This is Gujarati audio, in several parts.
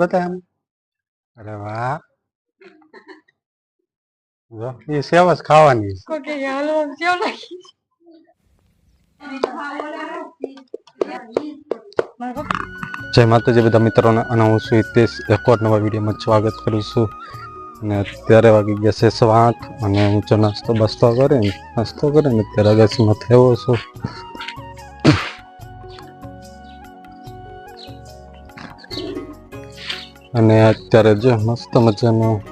બતા એમ. અરે વાહ. એ સેવ જ ખાવાની. જય માતાજી બધા મિત્રોને અને હું છું હિતેશ એક વાર નવા વિડીયોમાં સ્વાગત કરું છું. અને અત્યારે વાગી ગયા છે સવા અને હું જો નાસ્તો બસ્તો કરીને નાસ્તો કરીને અત્યારે અગાસીમાં થયો છું. અને અત્યારે જો મસ્ત મજાનું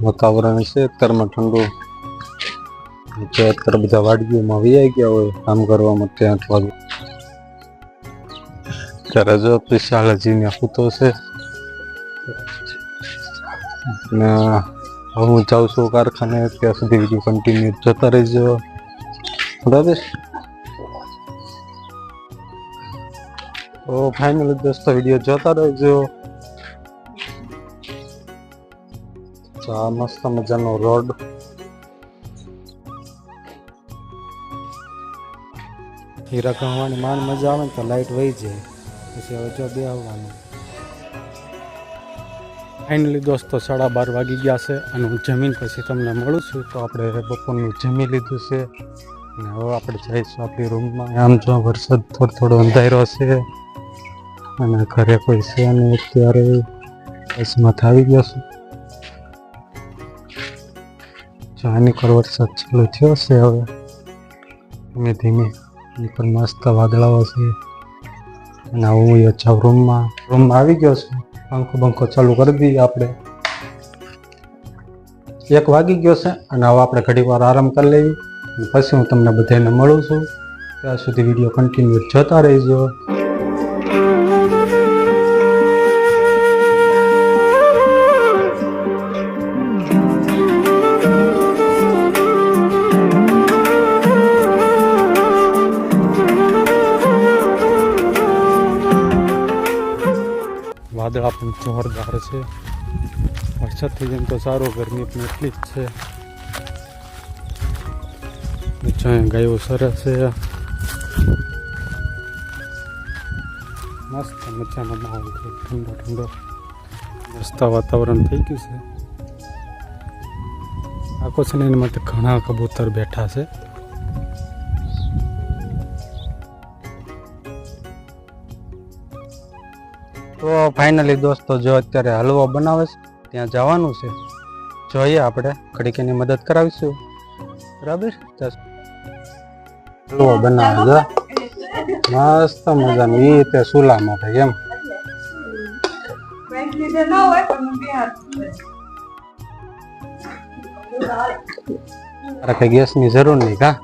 વાતાવરણ છે, અત્યારમાં ઠંડુ. અત્યારે બધા વાડગીઓમાં વ્યાઈ ગયા હોય, કામ કરવા માટે આઠ વાગે. ત્યારે જો વિશાલજીને પૂતો છે. અને હું જાઉં છું કારખાને, ત્યાં સુધી વીડિયો કન્ટિન્યુ જતા રહેજો. બરાબર? તો ફાઇનલી દોસ્તો વીડિયો જોતા રહેજો. આ મસ્ત મજાનો રોડ હીરા કહવાની માન મજા આવે ને તો લાઈટ વહી જાય. પછી હવે જો બે આવવાનું ફાઇનલી દોસ્તો સાડા બાર વાગી ગયા છે અને હું જમીન પછી તમને મળું છું. તો આપણે બપોરનું જમી લીધું છે. અને હવે આપણે જઈશું આપણી રૂમમાં આમ જો વરસાદ થોડો થોડો અંધાર્યો છે. અને ઘરે કોઈ છે અને અત્યારે બસમાં આવી ગયો છું. પર વરસાદ ચાલુ થયો છે હવે. ધીમે ધીમે એની પર મસ્ત વાદળાઓ છે. અને હું અચ્છા રૂમમાં રૂમમાં આવી ગયો છું. પંખો બંખો ચાલુ કરી દઈએ આપણે. એક વાગી ગયો છે અને હવે આપણે ઘડી વાર આરામ કરી લઈએ. પછી હું તમને બધાને મળું છું. ત્યાં સુધી વીડિયો કન્ટિન્યુ જોતા રહેજો. જોરદાર છે. વરસાદ થઈ જાય તો સારો ગરમી પણ એટલી જ છે. નીચે ગાયો સરસ છે. મસ્ત મજાનો માહોલ છે. ઠંડો ઠંડો રસ્તા વાતાવરણ થઈ ગયું છે. આખો છે ને એની માટે ઘણા કબૂતર બેઠા છે. તો ફાઇનલી દોસ્તો જો અત્યારે હલવો બનાવે છે ત્યાં જવાનું છે. જોઈએ આપણે ઘડીક એની મદદ કરાવીશું. બરાબર? હલવો બનાવે છે મસ્ત મજાનું. એ તે સુલા માટે એમ. બેંક લીધે ન હોય પણ બે હાથ તારે કઈ ગેસની જરૂર નહીં કા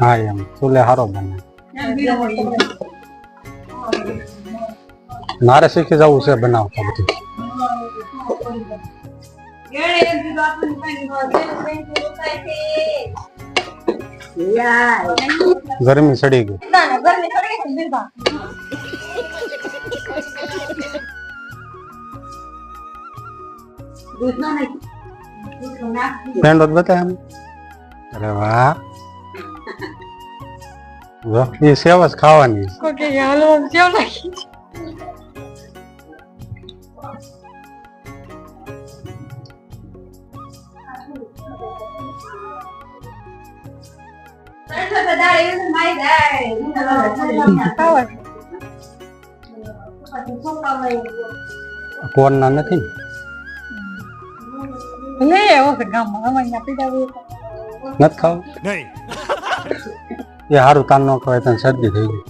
હા એમ. ચૂલે સારો બને. મારે શીખી જવું છે બનાવતા બધું. ગરમી ચડી ગઈ. ફ્રેન્ડ બતાવે અરે વાહ. એ સેવ જ ખાવાની છે. કોકે હાલો કેવો લાગી ખાવા કોરના નથી ને લે આવો છે ગામમાં અમારે અહીંયા પીડા હોય નથી ખાવું નહીં એ સારું તાન ન કહેવાય તને શરદી થઈ ગઈ.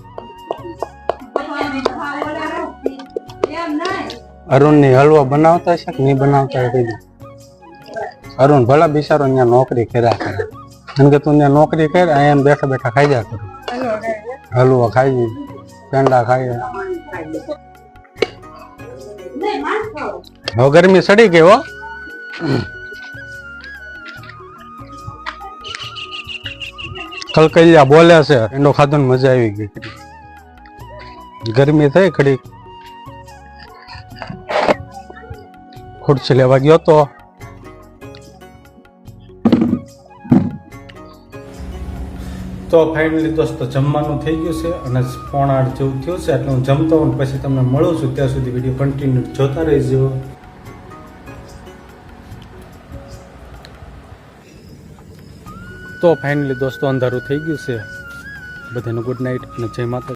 અરુણની હલવો બનાવતા હશે કે નહીં બનાવતા હોય કઈ અરુણ ભલા બિચારો ત્યાં નોકરી કર્યા કરે. કેમ કે તું ત્યાં નોકરી કર અહીંયા બેઠા બેઠા ખાઈ જા કરું. હાલો હલવો ખાઈ પેંડા ખાઈ હવે ગરમી સડી ગઈ હો. છલકૈયા બોલ્યા છે, એનો ખાધો મજા આવી ગઈ. ગરમી થઈ ખડી. ખુરશી લેવા ગયો તો. તો ફાઇનલી દોસ્તો જમવાનું થઈ ગયું છે અને પોણા જેવું થયું છે, એટલે હું જમતો હોઉં પછી તમને મળું છું, ત્યાં સુધી વીડિયો કન્ટિન્યુ જોતા રહી રહેજો. તો ફાઇનલી દોસ્તો અંધારું થઈ ગયું છે. બધાને ગુડ નાઇટ અને જય માતા